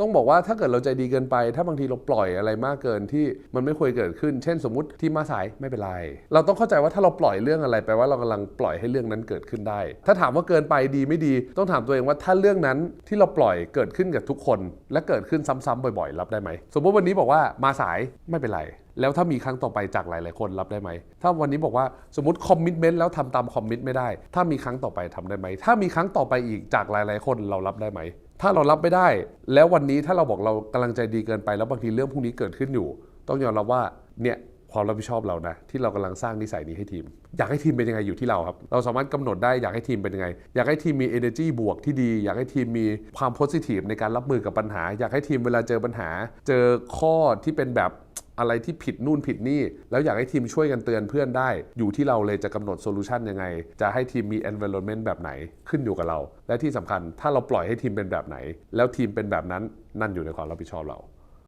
ต้องบอกว่าถ้าเกิดเราใจดีเกินไป ถ้าบางทีเราปล่อยอะไรมากเกินที่มันไม่ควรเกิดขึ้น เช่นสมมติที่มาสายไม่เป็นไร เราต้องเข้าใจว่าถ้าเราปล่อยเรื่องอะไรไปลว่าเรากำลังปล่อยให้เรื่องนั้นเกิดขึ้นได้ ถ้าถามว่าเกินไปดีไม่ดี ต้องถามตัวเองว่าถ้าเรื่องนั้นที่เราปล่อยเกิดขึ้นกับทุกคน และเกิดขึ้นซ้ำๆบ่อยๆ รับได้ไหม สมมติวันนี้บอกว่ามาสายไม่เป็นไรแล้วถ้ามีครั้งต่อไปจากหลาย ๆ คนรับได้ไหม ถ้าวันนี้บอกว่าสมมติคอมมิชเมนต์แล้วทำตามคอมมิตไม่ได้ ถ้ามีครั้งต่อไปทำได้ไหม ถ้ามีครั้งต่อไปอีกจากหลาย ๆ คนเรารับได้ไหมถ้าเรารับไม่ได้ แล้ววันนี้ถ้าเราบอกเรากำลังใจดีเกินไป แล้วบางทีเรื่องพวกนี้เกิดขึ้นอยู่ ต้องยอมรับว่าเนี่ยความรับผิดชอบเรานะที่เรากำลังสร้างนิสัยนี้ให้ทีม อยากให้ทีมเป็นยังไงอยู่ที่เราครับ เราสามารถกำหนดได้อยากให้ทีมเป็นยังไง อยากให้ทีมมี energy บวกที่ดี อยากให้ทีมมีความ positive ในการรับมือกับปัญหา อยากให้ทีมเวลาเจอปัญหา เจอข้อที่เป็นแบบ อะไรที่ผิดนู่นผิดนี่ แล้วอยากให้ทีมช่วยกันเตือนเพื่อนได้ อยู่ที่เราเลยจะกำหนดโซลูชันยังไง จะให้ทีมมี environment แบบไหนขึ้นอยู่กับเรา และที่สำคัญถ้าเราปล่อยให้ทีมเป็นแบบไหน แล้วทีมเป็นแบบนั้นนั่นอยู่ในความรับผิดชอบเรา